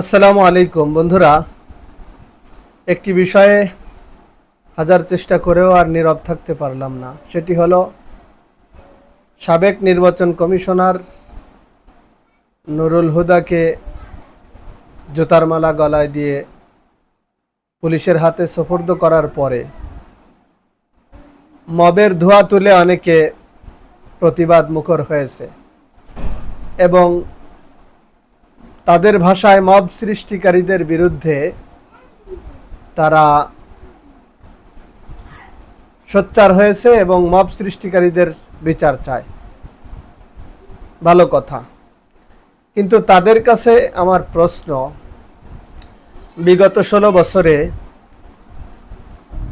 আসসালামু আলাইকুম, বন্ধুরা। একটি বিষয়ে হাজার চেষ্টা করেও আর নীরব থাকতে পারলাম না। সেটি হলো, সাবেক নির্বাচন কমিশনার নুরুল হুদাকে জুতার মালা গলায় দিয়ে পুলিশের হাতে সোপর্দ করার পরে মবের ধোয়া তুলে অনেকে প্রতিবাদ মুখর হয়েছে এবং তাদের ভাষায় মব সৃষ্টিকারীদের বিরুদ্ধে তারা সোচ্চার হয়েছে এবং মব সৃষ্টিকারীদের বিচার চায়। ভালো কথা। কিন্তু তাদের কাছে আমার প্রশ্ন, বিগত ষোলো বছরে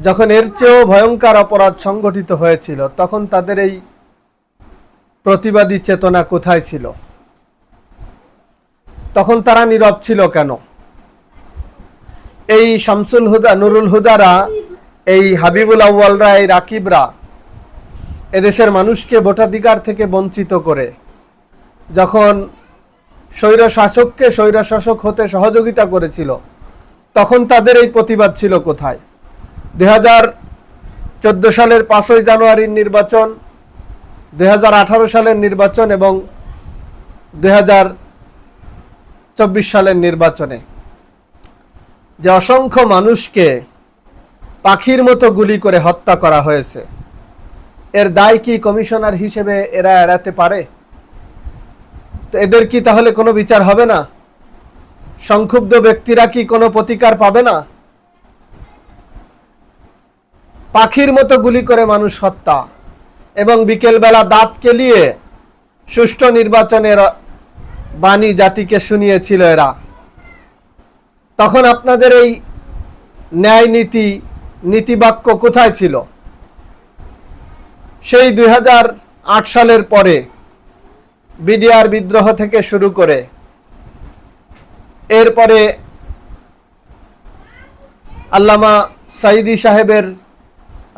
যখন এর চেয়েও ভয়ঙ্কর অপরাধ সংগঠিত হয়েছিল, তখন তাদের এই প্রতিবাদী চেতনা কোথায় ছিল? তখন তারা নীরব ছিল কেন? এই শামসুল হুদা, নুরুল হুদারা, এই হাবিবুল আউ্বালরা এই রাকিবরা এদেশের মানুষকে ভোটাধিকার থেকে বঞ্চিত করে। যখন স্বৈর শাসককে স্বৈর শাসক হতে সহযোগিতা করেছিল, তখন তাদের এই প্রতিবাদ ছিল কোথায়? দু হাজার চোদ্দ সালের পাঁচই জানুয়ারির নির্বাচন দু হাজার আঠারো সালের নির্বাচন এবং দু হাজার চব্বিশ সালের নির্বাচনে যে অসংখ্য মানুষকে পাখির মতো গুলি করে হত্যা করা হয়েছে, এর দায় কি কমিশনার হিসেবে এরা এড়াতে পারে? তো এদের কি তাহলে কোনো বিচার হবে না? সংক্ষুব্ধ ব্যক্তিরা কি কোনো প্রতিকার পাবে না? পাখির মতো গুলি করে মানুষ হত্যা এবং বিকেলবেলা দাঁত কেলিয়ে সুষ্ঠু নির্বাচনের বাণী জাতিকে শুনিয়েছিল এরা। তখন আপনাদের এই ন্যায় নীতি, নীতিবাক্য কোথায় ছিল? সেই দু হাজার আট সালের পরে বিডিআর বিদ্রোহ থেকে শুরু করে এরপরে আল্লামা সাইদি সাহেবের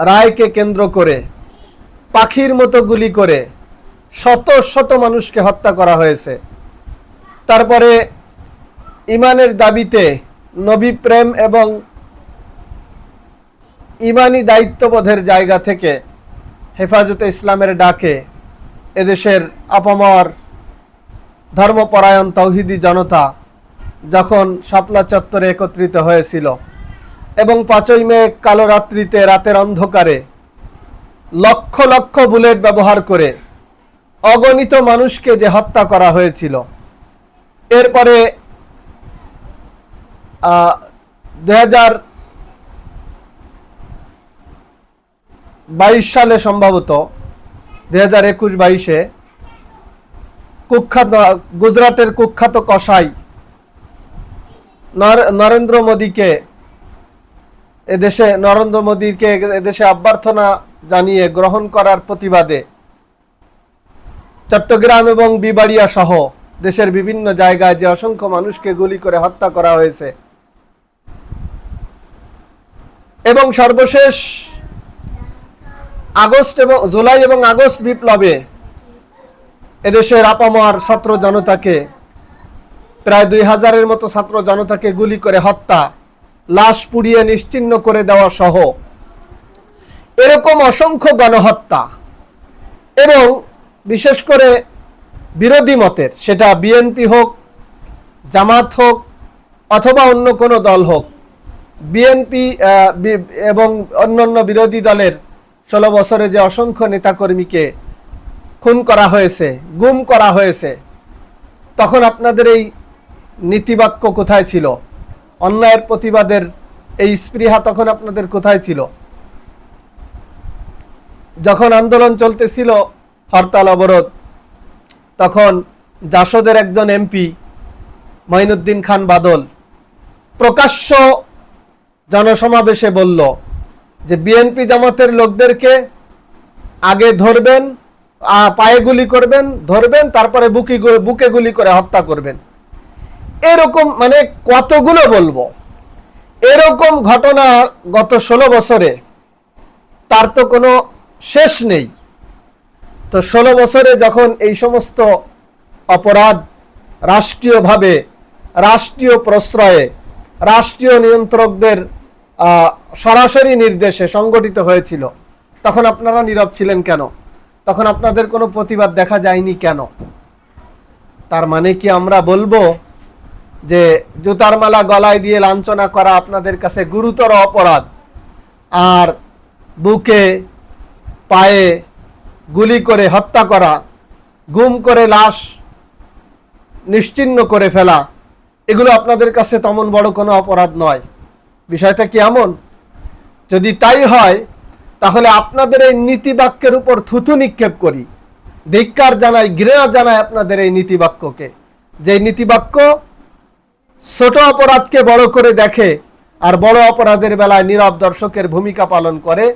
রায়কে কেন্দ্র করে, পাখির মতো গুলি করে শত শত মানুষকে হত্যা করা হয়েছে। তারপরে ইমানের দাবিতে নবী প্রেম এবং ইমানি দায়িত্ববোধের জায়গা থেকে হেফাজতে ইসলামের ডাকে এদেশের আপামর ধর্মপরায়ণ তৌহিদি জনতা যখন শাপলা চত্বরে একত্রিত হয়েছিল এবং পাঁচই মে কালো রাত্রিতে রাতের অন্ধকারে লক্ষ লক্ষ বুলেট ব্যবহার করে অগণিত মানুষকে যে হত্যা করা হয়েছিল এরপরে হাজার বাইশ সালে সম্ভবত দুই হাজার একুশ বাইশে কুখ্যাত, গুজরাটের কুখ্যাত কসাই নরেন্দ্র মোদীকে এদেশে, নরেন্দ্র মোদীকে এদেশে অভ্যর্থনা জানিয়ে গ্রহণ করার প্রতিবাদে চট্টগ্রাম এবং বিবাড়িয়া সহ দেশের বিভিন্ন জায়গায় যে অসংখ্য মানুষকে গুলি করে হত্যা করা হয়েছে। এবং সর্বশেষ আগস্ট এবং জুলাই এবং আগস্ট বিপ্লবে এদেশের আপামার ছাত্র জনতাকে, প্রায় দুই হাজারের মতো ছাত্র জনতাকে গুলি করে হত্যা, লাশ পুড়িয়ে নিশ্চিন্ন করে দেওয়া সহ এরকম অসংখ্য গণহত্যা এবং বিশেষ করে বিরোধী মতের, সেটা বিএনপি হোক, জামাত হোক, অথবা অন্য কোনো দল হোক বিএনপি এবং অন্যান্য বিরোধী দলের ষোলো বছরে যে অসংখ্য নেতাকর্মীকে খুন করা হয়েছে, গুম করা হয়েছে, তখন আপনাদের এই নীতিবাক্য কোথায় ছিল? অন্যায়ের প্রতিবাদের এই স্পৃহা তখন আপনাদের কোথায় ছিল? যখন আন্দোলন চলতেছিল হরতাল, অবরোধ তখন জাসদের একজন এমপি মঈনুদ্দিন খান বাদল প্রকাশ্য জনসমাবেশে বলল যে বিএনপি জামাতের লোকদেরকে আগে ধরবেন পায়ে গুলি করবেন, ধরবেন, তারপরে বুকি বুকে গুলি করে হত্যা করবেন। এরকম মানে কতগুলো বলব? এরকম ঘটনা গত ষোলো বছরে তার তো কোনো শেষ নেই। তো ষোলো বছরে যখন এই সমস্ত অপরাধ রাষ্ট্রীয়ভাবে, রাষ্ট্রীয় প্রশ্রয়ে, রাষ্ট্রীয় নিয়ন্ত্রকদের সরাসরি নির্দেশে সংগঠিত হয়েছিল, তখন আপনারা নীরব ছিলেন কেন? তখন আপনাদের কোনো প্রতিবাদ দেখা যায়নি কেন? তার মানে কি আমরা বলব যে জুতার মালা গলায় দিয়ে লাঞ্ছনা করা আপনাদের কাছে গুরুতর অপরাধ, আর বুকে, পায়ে গুলি করে হত্যা করা, গুম করে লাশ নিশ্চিহ্ন করে ফেলা, এগুলো আপনাদের কাছে তেমন বড় কোনো অপরাধ নয়। বিষয়টা কি এমন? যদি তাই হয়, তাহলে আপনাদের এই নীতিবাক্যের উপর থুথু নিক্ষেপ করি। ধিক্কার জানাই, ঘৃণা জানাই আপনাদের এই নীতিবাক্যকে। যে নীতিবাক্য ছোট অপরাধকে বড় করে দেখে, আর বড় অপরাধের বেলায় নীরব দর্শকের ভূমিকা পালন করে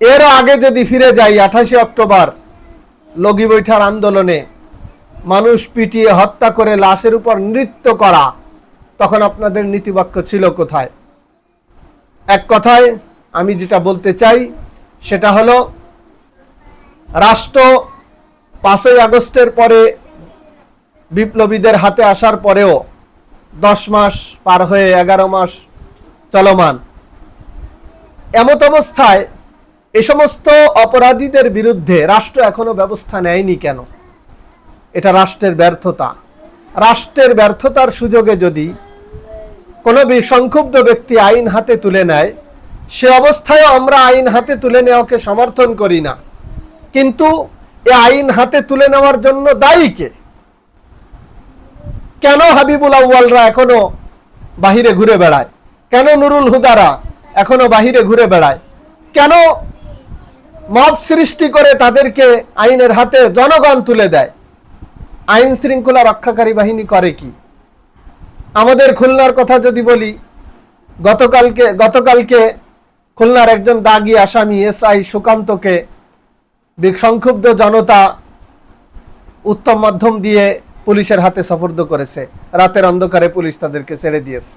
এর আগে যদি ফিরে যাই, আঠাশে অক্টোবর, লগি বৈঠার আন্দোলনে মানুষ পিটিয়ে হত্যা করে লাশের উপর নৃত্য করা, তখন আপনাদের নীতিবাক্য ছিল কোথায়? এক কথায়, আমি যেটা বলতে চাই, সেটা হলো, রাষ্ট্র পাঁচই আগস্টের পরে বিপ্লবীদের হাতে আসার পরেও দশ মাস পার হয়ে এগারো মাস চলমান। এমত অবস্থায় এ সমস্ত অপরাধীদের বিরুদ্ধে রাষ্ট্র এখনও ব্যবস্থা নেয়নি কেন? এটা রাষ্ট্রের ব্যর্থতা। রাষ্ট্রের ব্যর্থতার সুযোগে যদি কোনো সংক্ষুব্ধ ব্যক্তি আইন হাতে তুলে নেয়, সে অবস্থায় আমরা আইন হাতে তুলে নেওয়াকে সমর্থন করি না। কিন্তু এ আইন হাতে তুলে নেওয়ার জন্য দায়ী কে? কেন হাবিবুল আউ্বালরা এখনও বাহিরে ঘুরে বেড়ায়? কেন নুরুল হুদারা এখনও বাহিরে ঘুরে বেড়ায়? কেন মব সৃষ্টি করে তাদেরকে আইনের হাতে জনগণ তুলে দেয়। আইন শৃঙ্খলা রক্ষাকারী বাহিনী করে কি? আমাদের খুলনার কথা যদি বলি, গতকালকে গতকালকে খুলনার একজন দাগি আসামি এস আই সুকান্তকে সংক্ষুব্ধ জনতা উত্তম মাধ্যম দিয়ে পুলিশের হাতে সফর্দ করেছে। রাতের অন্ধকারে পুলিশ তাদেরকে ছেড়ে দিয়েছে।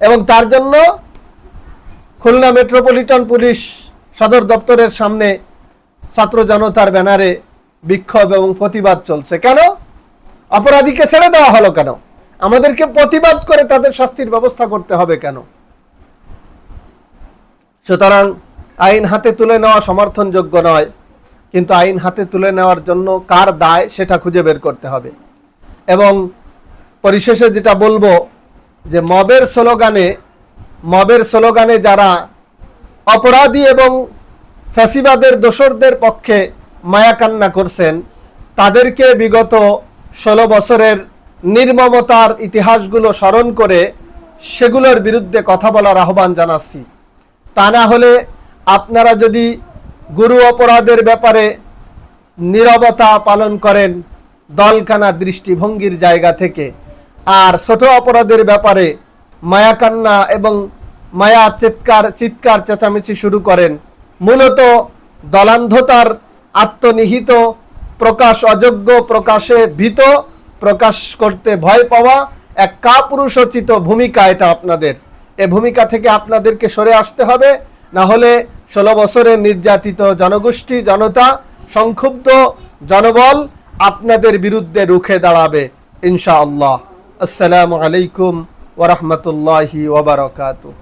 এবং তার জন্য খুলনা মেট্রোপলিটন পুলিশ সদর দপ্তরের সামনে ছাত্র জনতার ব্যানারে বিক্ষোভ এবং প্রতিবাদ চলছে। কেন? অপরাধীকে ছেড়ে দেওয়া হলো কেন? আমাদেরকে প্রতিবাদ করে তাদের শাস্তির ব্যবস্থা করতে হবে কেন? সুতরাং আইন হাতে তুলে নেওয়া সমর্থনযোগ্য নয়, কিন্তু আইন হাতে তুলে নেওয়ার জন্য কার দায় সেটা খুঁজে বের করতে হবে। এবং পরিশেষে যেটা বলব যে মবের স্লোগানে মবের স্লোগানে যারা অপরাধী এবং ফ্যাসিবাদের দোসরদের পক্ষে মায়াকান্না করছেন। তাদেরকে বিগত ষোলো বছরের নির্মমতার ইতিহাসগুলো স্মরণ করে সেগুলোর বিরুদ্ধে কথা বলার আহ্বান জানাচ্ছি। তা না হলে আপনারা যদি গুরু অপরাধের ব্যাপারে নীরবতা পালন করেন, দলকানা দৃষ্টিভঙ্গির জায়গা থেকে। আর ছোট অপরাধের ব্যাপারে মায়াকান্না এবং মায়া, চিৎকার চিৎকার চেঁচামেচি শুরু করেন। মূলত দলান্ধতার আত্মনিহিত প্রকাশ, অযোগ্য প্রকাশে ভীত, প্রকাশ করতে ভয় পাওয়া এক কাপুরুষোচিত ভূমিকা এটা আপনাদের। এ ভূমিকা থেকে আপনাদেরকে সরে আসতে হবে, না হলে ষোলো বছরের নির্যাতিত জনগোষ্ঠী, জনতা, সংক্ষুব্ধ জনবল আপনাদের বিরুদ্ধে রুখে দাঁড়াবে, ইনশাআল্লাহ। আসসালামু আলাইকুম ওরহমতুল্লাহি ওবরাকাতুহ